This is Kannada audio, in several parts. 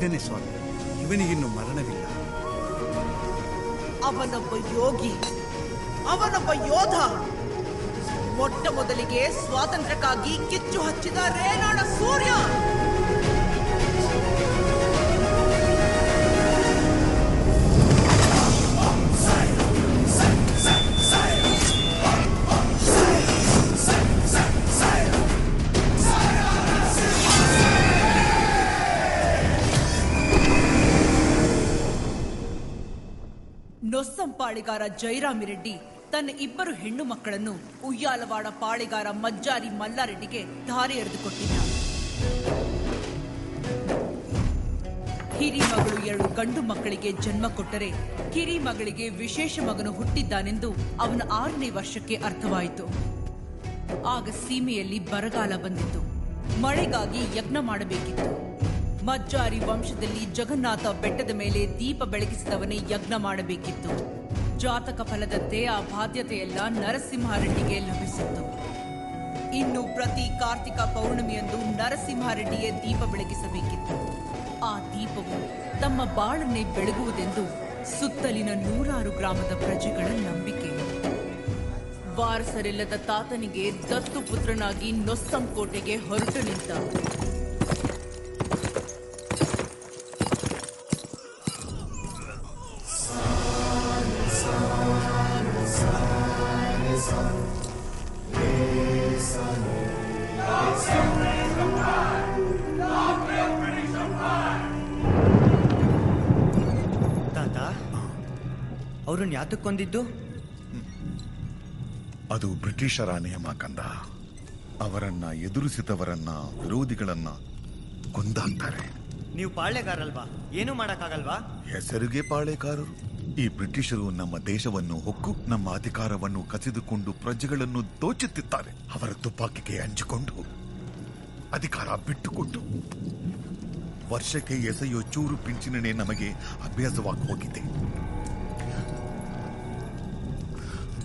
ಹುಟ್ಟಿದನೆ ಸ್ವಾಮಿ ಇವನಿಗಿನ್ನು ಮರಣವಿಲ್ಲ. ಅವನೊಬ್ಬ ಯೋಗಿ, ಅವನೊಬ್ಬ ಯೋಧ. ಮೊಟ್ಟ ಮೊದಲಿಗೆ ಸ್ವಾತಂತ್ರ್ಯಕ್ಕಾಗಿ ಕಿಚ್ಚು ಹಚ್ಚಿದ ರೇನಾಡ ಸೂರ್ಯ. ಪಾಳಿಗಾರ ಜೈರಾಮಿರೆಡ್ಡಿ ತನ್ನ ಇಬ್ಬರು ಹೆಣ್ಣು ಮಕ್ಕಳನ್ನು ಉಯ್ಯಾಲವಾಡ ಪಾಳಿಗಾರ ಮಜ್ಜಾರಿ ಮಲ್ಲಾರೆಡ್ಡಿಗೆ ಧಾರೆ ಎರೆದುಕೊಟ್ಟಿದ್ದ ಹಿರಿ ಮಗಳು ಎರಡು ಗಂಡು ಮಕ್ಕಳಿಗೆ ಜನ್ಮ ಕೊಟ್ಟರೆ ಕಿರಿ ಮಗಳಿಗೆ ವಿಶೇಷ ಮಗನು ಹುಟ್ಟಿದ್ದಾನೆಂದು ಅವನ ಆರನೇ ವರ್ಷಕ್ಕೆ ಅರ್ಥವಾಯಿತು. ಆಗ ಸೀಮೆಯಲ್ಲಿ ಬರಗಾಲ ಬಂದಿತ್ತು. ಮಳೆಗಾಗಿ ಯಜ್ಞ ಮಾಡಬೇಕಿತ್ತು. ಮಜ್ಜಾರಿ ವಂಶದಲ್ಲಿ ಜಗನ್ನಾಥ ಬೆಟ್ಟದ ಮೇಲೆ ದೀಪ ಬೆಳಗಿಸಿದವನೇ ಯಜ್ಞ ಮಾಡಬೇಕಿತ್ತು. ಜಾತಕ ಫಲದಂತೆ ಆ ಬಾಧ್ಯತೆಯೆಲ್ಲ ನರಸಿಂಹಾರೆಡ್ಡಿಗೆ ಲಭಿಸಿತ್ತು. ಇನ್ನು ಪ್ರತಿ ಕಾರ್ತಿಕ ಪೌರ್ಣಮಿಯಂದು ನರಸಿಂಹಾರೆಡ್ಡಿಯೇ ದೀಪ ಬೆಳಗಿಸಬೇಕಿತ್ತು. ಆ ದೀಪವು ತಮ್ಮ ಬಾಳನ್ನೇ ಬೆಳಗುವುದೆಂದು ಸುತ್ತಲಿನ ನೂರಾರು ಗ್ರಾಮದ ಪ್ರಜೆಗಳ ನಂಬಿಕೆ. ವಾರಸರಿಲ್ಲದ ತಾತನಿಗೆ ದತ್ತು ಪುತ್ರನಾಗಿ ನೊಸ್ಸಂ ಕೋಟೆಗೆ ಹೊರಟು ನಿಂತ. ತಾತ ಅವ್ರನ್ನ ಯಾತಕ್ಕೆ ಕೊಂದಿದ್ದು? ಅದು ಬ್ರಿಟಿಷರ ನಿಯಮ ಕಂದ. ಅವರನ್ನ ಎದುರಿಸಿದವರನ್ನ ವಿರೋಧಿಗಳನ್ನ ಕೊಂದಾಕ್ತಾರೆ. ನೀವು ಪಾಳೆಗಾರಲ್ವಾ ಏನು ಮಾಡಕ್ಕಾಗಲ್ವಾ? ಹೆಸರಿಗೆ ಪಾಳೆಗಾರರು ಈ ಬ್ರಿಟಿಷರು ನಮ್ಮ ದೇಶವನ್ನು ಹೊಕ್ಕು ನಮ್ಮ ಅಧಿಕಾರವನ್ನು ಕಸಿದುಕೊಂಡು ಪ್ರಜೆಗಳನ್ನು ದೋಚುತ್ತಿದ್ದಾರೆ. ಅವರ ತುಪಾಕಿಗೆ ಹಂಚಿಕೊಂಡು ಅಧಿಕಾರ ಬಿಟ್ಟುಕೊಟ್ಟು ವರ್ಷಕ್ಕೆ ಎಸೆಯೋ ಚೂರು ಪಿಂಚಿನೇ ನಮಗೆ ಅಭ್ಯಾಸವಾಗಿ ಹೋಗಿದೆ.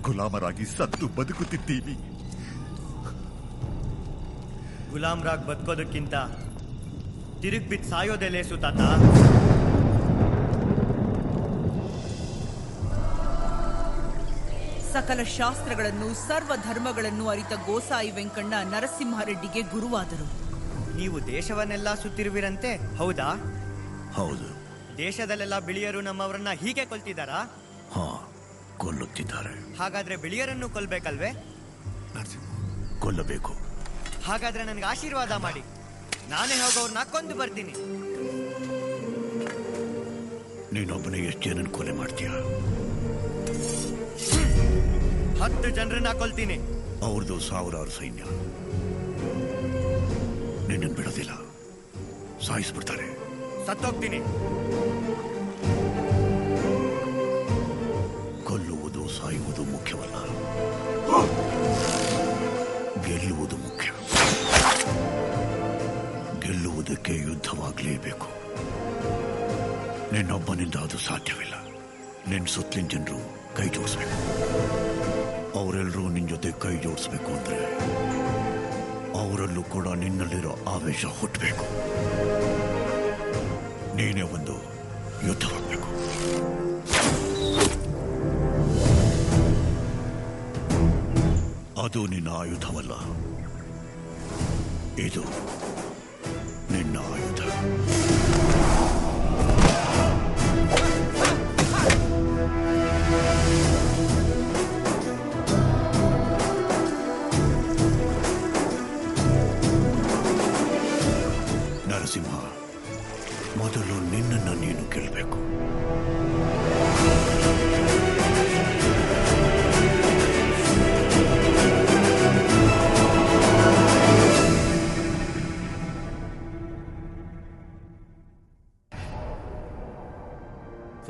ಗುಲಾಮರಾಗಿ ಸತ್ತು ಬದುಕುತ್ತಿದ್ದೀವಿ. ಗುಲಾಮರಾಗಿ ಬದುಕೋದಕ್ಕಿಂತ ತಿರುಗ್ ಬಿದ್ದು ಸಾಯೋದೇ ಲೇಸು ತಾತ ಸಕಲ ಶಾಸ್ತ್ರಗಳನ್ನು ಸರ್ವ ಧರ್ಮಗಳನ್ನು ಅರಿತ ಗೋಸಾಯಿ ವೆಂಕಣ್ಣ ನರಸಿಂಹಾರೆಡ್ಡಿಗೆ ಗುರುವಾದರು. ನೀವು ದೇಶವನ್ನೆಲ್ಲ ಸುತ್ತಿರುವಿರಂತೆ ಹೌದಾ? ಹೌದು. ದೇಶದಲ್ಲೆಲ್ಲ ಬಿಳಿಯರು ನಮ್ಮವರನ್ನ ಹೀಗೆ ಕೊಲ್ತಿದ್ದಾರಾ? ಹಾ ಕೊಲ್ಲುತ್ತಿದ್ದಾರೆ. ಹಾಗಾದ್ರೆ ಬಿಳಿಯರನ್ನು ಕೊಲ್ಬೇಕಲ್ವೇ? ಕೊಲ್ಲಬೇಕು. ಹಾಗಾದ್ರೆ ನನಗೆ ಆಶೀರ್ವಾದ ಮಾಡಿ. ನಾನೇ ಹೋಗೋರ್ನ ಕೊಂದು ಬರ್ತೀನಿ. ನೀನೊಬ್ಬನೇ ಎಷ್ಟು ಜನನ ಕೊಲೆ ಮಾಡ್ತೀಯ? ಹತ್ತು ಜನರನ್ನ ಕೊಲ್ತೀನಿ. ಅವ್ರದ್ದು ಸಾವಿರಾರು ಸೈನ್ಯ. ನಿನ್ನ ಬಿಡೋದಿಲ್ಲ. ಸಾಯಿಸ್ಬಿಡ್ತಾರೆ. ಸತ್ತೋಗ್ತೀನಿ. ಕೊಲ್ಲುವುದು ಸಾಯುವುದು ಮುಖ್ಯವಲ್ಲ. ಗೆಲ್ಲುವುದಕ್ಕೆ ಯುದ್ಧವಾಗಲೇಬೇಕು. ನಿನ್ನೊಬ್ಬನಿಂದ ಅದು ಸಾಧ್ಯವಿಲ್ಲ. ನಿನ್ನ ಸುತ್ತಲಿನ ಜನರು ಕೈ ಜೋಡಿಸ್ಬೇಕು. ಅವರೆಲ್ಲರೂ ನಿನ್ನ ಜೊತೆ ಕೈ ಜೋಡಿಸ್ಬೇಕು ಅಂದರೆ ಅವರಲ್ಲೂ ಕೂಡ ನಿನ್ನಲ್ಲಿರೋ ಆವೇಶ ಹುಟ್ಟಬೇಕು ನೀನೇ ಒಂದು ಯುದ್ಧವಾಗಬೇಕು. ಅದು ನಿನ್ನ ಆಯುಧವಲ್ಲ. ಇದು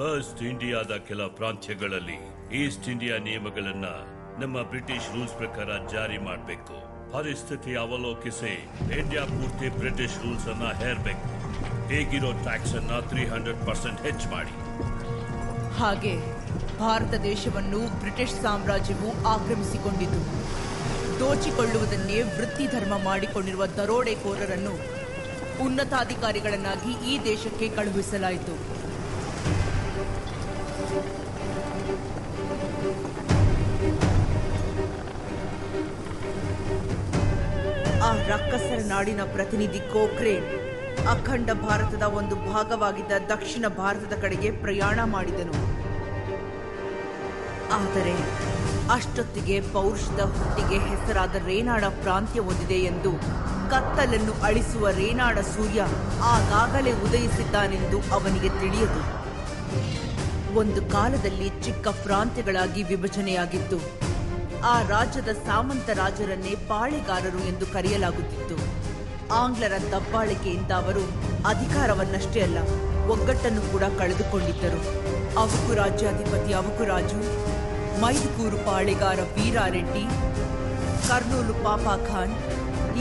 ಫಸ್ಟ್ ಇಂಡಿಯಾದ ಕೆಲ ಪ್ರಾಂತ್ಯಗಳಲ್ಲಿ ಈಸ್ಟ್ ಇಂಡಿಯಾ ನಿಯಮಗಳನ್ನ ನಮ್ಮ ಬ್ರಿಟಿಷ್ ರೂಲ್ಸ್ ಪ್ರಕಾರ ಜಾರಿ ಮಾಡಬೇಕು. ಪರಿಸ್ಥಿತಿ ಅವಲೋಕಿಸಿ ಇಂಡಿಯಾ ಪೂರ್ತಿ ಬ್ರಿಟಿಷ್ ರೂಲ್ಸ್ ಅನ್ನ ಹೇರ್ಬೇಕು. ಹೇಗಿರೋ ಟ್ಯಾಕ್ಸ್ ಅನ್ನ ತ್ರೀ ಹಂಡ್ರೆಡ್ ಪರ್ಸೆಂಟ್ ಹೆಚ್ಚು ಮಾಡಿ. ಹಾಗೆ ಭಾರತ ದೇಶವನ್ನು ಬ್ರಿಟಿಷ್ ಸಾಮ್ರಾಜ್ಯವು ಆಕ್ರಮಿಸಿಕೊಂಡಿತು. ದೋಚಿಕೊಳ್ಳುವುದನ್ನೇ ವೃತ್ತಿ ಧರ್ಮ ಮಾಡಿಕೊಂಡಿರುವ ದರೋಡೆಕೋರರನ್ನು ಉನ್ನತಾಧಿಕಾರಿಗಳನ್ನಾಗಿ ಈ ದೇಶಕ್ಕೆ ಕಳುಹಿಸಲಾಯಿತು. ಆ ರಕ್ಕಸರ ನಾಡಿನ ಪ್ರತಿನಿಧಿ ಕೋಕ್ರೇನ್ ಅಖಂಡ ಭಾರತದ ಒಂದು ಭಾಗವಾಗಿದ್ದ ದಕ್ಷಿಣ ಭಾರತದ ಕಡೆಗೆ ಪ್ರಯಾಣ ಮಾಡಿದನು. ಆದರೆ ಅಷ್ಟೊತ್ತಿಗೆ ಪೌರುಷದ ಹುಟ್ಟಿಗೆ ಹೆಸರಾದ ರೇನಾಡ ಪ್ರಾಂತ್ಯ ಹೊಂದಿದೆ ಎಂದು ಕತ್ತಲನ್ನು ಅಳಿಸುವ ರೇನಾಡ ಸೂರ್ಯ ಆಗಾಗಲೇ ಉದಯಿಸಿದ್ದಾನೆಂದು ಅವನಿಗೆ ತಿಳಿಯದು. ಒಂದು ಕಾಲದಲ್ಲಿ ಚಿಕ್ಕ ಪ್ರಾಂತ್ಯಗಳಾಗಿ ವಿಭಜನೆಯಾಗಿತ್ತು. ಆ ರಾಜ್ಯದ ಸಾಮಂತ ರಾಜರನ್ನೇ ಪಾಳೆಗಾರರು ಎಂದು ಕರೆಯಲಾಗುತ್ತಿತ್ತು. ಆಂಗ್ಲರ ದಬ್ಬಾಳಿಕೆಯಿಂದ ಅವರು ಅಧಿಕಾರವನ್ನಷ್ಟೇ ಅಲ್ಲ, ಒಗ್ಗಟ್ಟನ್ನು ಕೂಡ ಕಳೆದುಕೊಂಡಿದ್ದರು. ಅವಕು ರಾಜ್ಯಾಧಿಪತಿ ಅವಕು ರಾಜು. ಮೈದುಕೂರು ಪಾಳೆಗಾರ ವೀರಾರೆಡ್ಡಿ, ಕರ್ನೂಲು ಪಾಪಾ ಖಾನ್.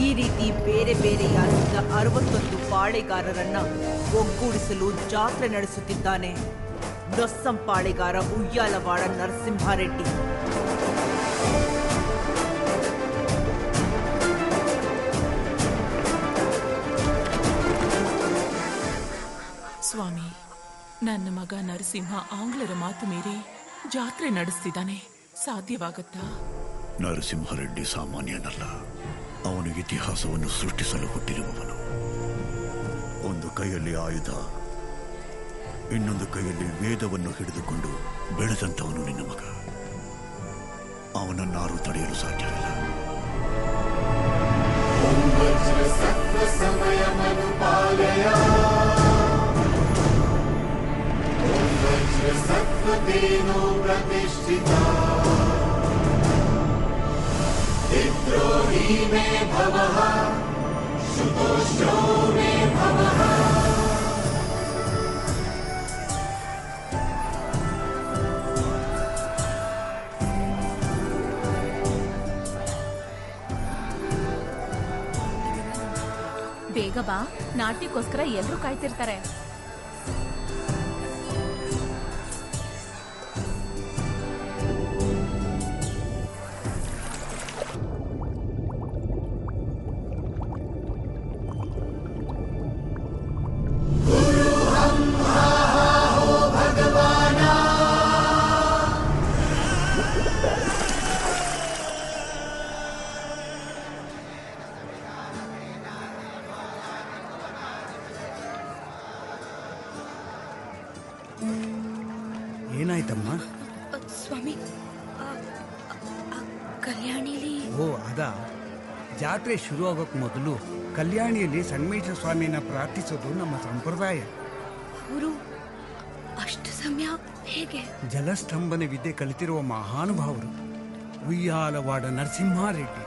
ಈ ರೀತಿ ಬೇರೆ ಬೇರೆಯಾಗಿದ್ದ ಅರವತ್ತೊಂದು ಪಾಳೆಗಾರರನ್ನ ಒಗ್ಗೂಡಿಸಲು ಜಾತ್ರೆ ನಡೆಸುತ್ತಿದ್ದಾನೆ. ನೊಸ್ಸಂ ಪಾಳೆಗಾರ ಉಯ್ಯಾಲವಾಡ ನರಸಿಂಹಾರೆಡ್ಡಿ. ಸ್ವಾಮಿ ನನ್ನ ಮಗ ನರಸಿಂಹ ಆಂಗ್ಲರ ಮಾತು ಮೀರಿ ಜಾತ್ರೆ ನಡೆಸ್ತಿದ್ದಾನೆ. ಸಾಧ್ಯವಾಗತ್ತಾ? ನರಸಿಂಹರೆಡ್ಡಿ ಸಾಮಾನ್ಯನಲ್ಲ. ಅವನು ಇತಿಹಾಸವನ್ನು ಸೃಷ್ಟಿಸಲು ಹುಟ್ಟಿರುವವನು. ಒಂದು ಕೈಯಲ್ಲಿ ಆಯುಧ ಇನ್ನೊಂದು ಕೈಯಲ್ಲಿ ವೇದವನ್ನು ಹಿಡಿದುಕೊಂಡು ಬೆಳೆದಂತವನು ನಿನ್ನ ಮಗ. ಅವನನ್ನಾರು ತಡೆಯಲು ಸಾಧ್ಯವಿಲ್ಲ ಬೇಗ ಬಾ. ನಾಟ್ಯಕ್ಕೋಸ್ಕರ ಎಲ್ರೂ ಕಾಯ್ತಿರ್ತಾರೆ. ಏನಾಯ್ತಮ್ಮ? ಸ್ವಾಮಿ ಕಲ್ಯಾಣಿಲಿ ಓ ಅದ. ಜಾತ್ರೆ ಶುರು ಆಗೋಕ್ ಮೊದಲು ಕಲ್ಯಾಣಿಯಲ್ಲಿ ಸಂಗಮೇಶ್ವರ ಸ್ವಾಮಿಯನ್ನ ಪ್ರಾರ್ಥಿಸೋದು ನಮ್ಮ ಸಂಪ್ರದಾಯ. ಅವರು ಅಷ್ಟು ಸಮಯ ಹೇಗೆ? ಜಲಸ್ತಂಭನ ವಿದ್ಯೆ ಕಲಿತಿರುವ ಮಹಾನುಭಾವರು ಉಯ್ಯಾಲವಾಡ ನರಸಿಂಹಾರೆಡ್ಡಿ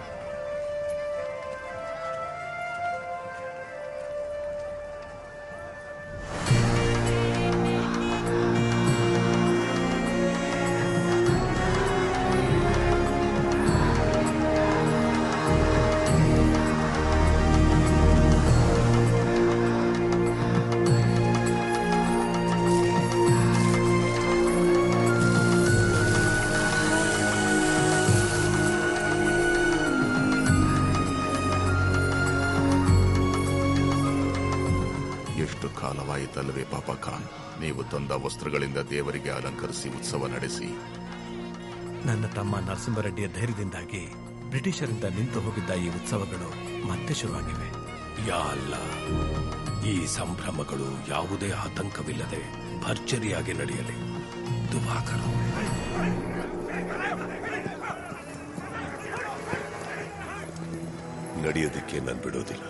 ಎಷ್ಟು ಕಾಲವಾಯಿತಲ್ಲವೇ ಪಾಪ ಖಾನ್? ನೀವು ತಂದ ವಸ್ತ್ರಗಳಿಂದ ದೇವರಿಗೆ ಅಲಂಕರಿಸಿ ಉತ್ಸವ ನಡೆಸಿ. ನನ್ನ ತಮ್ಮ ನರಸಿಂಹರೆಡ್ಡಿಯ ಧೈರ್ಯದಿಂದಾಗಿ ಬ್ರಿಟಿಷರಿಂದ ನಿಂತು ಹೋಗಿದ್ದ ಈ ಉತ್ಸವಗಳು ಮತ್ತೆ ಶುರುವಾಗಿವೆ. ಯಾಲ್ಲ ಈ ಸಂಭ್ರಮಗಳು ಯಾವುದೇ ಆತಂಕವಿಲ್ಲದೆ ಭರ್ಜರಿಯಾಗಿ ನಡೆಯಲಿ. ದುಬಾಕರು ನಡೆಯೋದಕ್ಕೆ ನಾನು ಬಿಡೋದಿಲ್ಲ.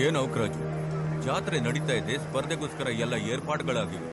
ಏನು ಅವಕ್ರಾಜು ಜಾತ್ರೆ ನಡೀತಾ ಇದೆ ಸ್ಪರ್ಧೆಗೋಸ್ಕರ ಎಲ್ಲ ಏರ್ಪಾಡುಗಳಾಗಿವೆ.